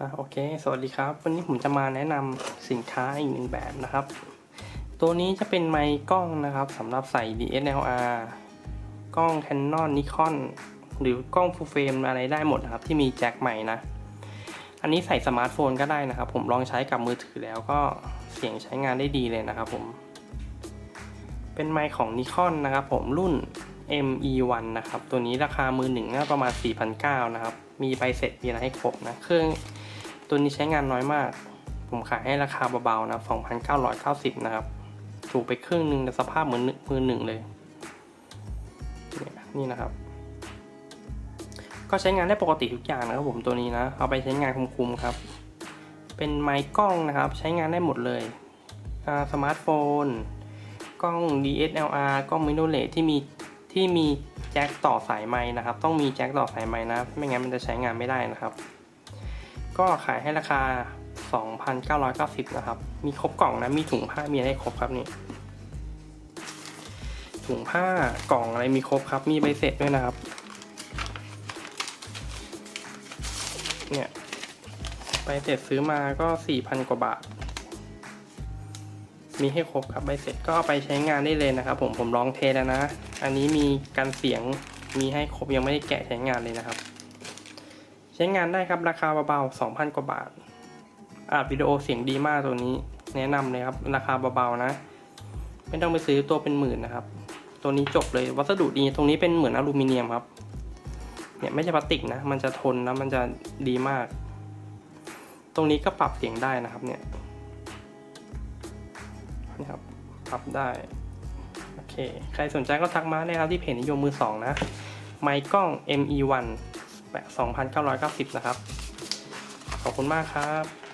อะโอเค สวัสดีครับ วันนี้ผมจะมาแนะนำสินค้าอีกหนึ่งแบบนะครับ ตัวนี้จะเป็นไมค์กล้องนะครับสำหรับใส่ DSLR กล้อง Canon Nikon หรือกล้อง Full Frame อะไรได้หมดนะครับ ที่มีแจ็คใหม่นะ อันนี้ใส่สมาร์ทโฟนก็ได้นะครับ ผมลองใช้กับมือถือแล้วก็เสียงใช้งานได้ดีเลยนะครับผม เป็นไมค์ของ Nikon นะครับผมรุ่น ME1 นะครับ ตัวนี้ราคามือหนึ่งน่าประมาณ 4,900 นะครับ มีใบเสร็จมีอะไรให้ครบนะ เครื่อง ตัวนี้ใช้งานน้อยมาก ผมขายให้ราคาเบาๆนะ2,990 นะครับ ถูกไปครึ่งหนึ่งแต่สภาพเหมือนมือหนึ่งเลยเนี่ยนี่นะครับ ก็ใช้งานได้ปกติทุกอย่างนะครับผมตัวนี้นะ เอาไปใช้งานคุ้มๆครับ เป็นไมค์กล้องนะครับ ใช้งานได้หมดเลยสมาร์ทโฟน กล้อง DSLR กล้องมิโนเลที่มีที่มีแจ็คต่อสายไม้นะครับ ต้องมีแจ็คต่อสายไม้นะ ไม่งั้นมันจะใช้งานไม่ได้นะครับ ก็ขายให้ราคา 2,990 นะครับ มีครบกล่องนะ มีถุงผ้า มีอะไรครบครับนี่ ถุงผ้ากล่องอะไรมีครบครับ มีใบเสร็จด้วยนะครับ เนี่ยใบเสร็จซื้อมาก็ 4,000 กว่าบาท มีให้ครบครับ ใบเสร็จก็ไปใช้งานได้เลยนะครับ ผม ผมลองเทแล้วนะ อันนี้มีกันเสียง มีให้ครบยังไม่ได้แกะใช้งานเลยนะครับ ใช้งานได้ครับราคาเบาๆ 2,000 กว่าบาทอัดวิดีโอเสียงดีมากตัวนี้ แนะนำเลยครับ ราคาเบาๆนะ ไม่ต้องไปซื้อตัวเป็นหมื่นนะครับ ตัวนี้จบเลยวัสดุดีตรงนี้เป็นเหมือนอลูมิเนียมครับ เนี่ยไม่ใช่พลาสติกนะ มันจะทนนะมันจะดีมาก ตรงนี้ก็ปรับเสียงได้นะครับเนี่ยนะครับปรับได้โอเคใครสนใจก็ทักมาได้ครับที่เพจนิยมมือสองนะไมค์กล้อง ME1 2,990 นะครับ ขอบคุณมากครับ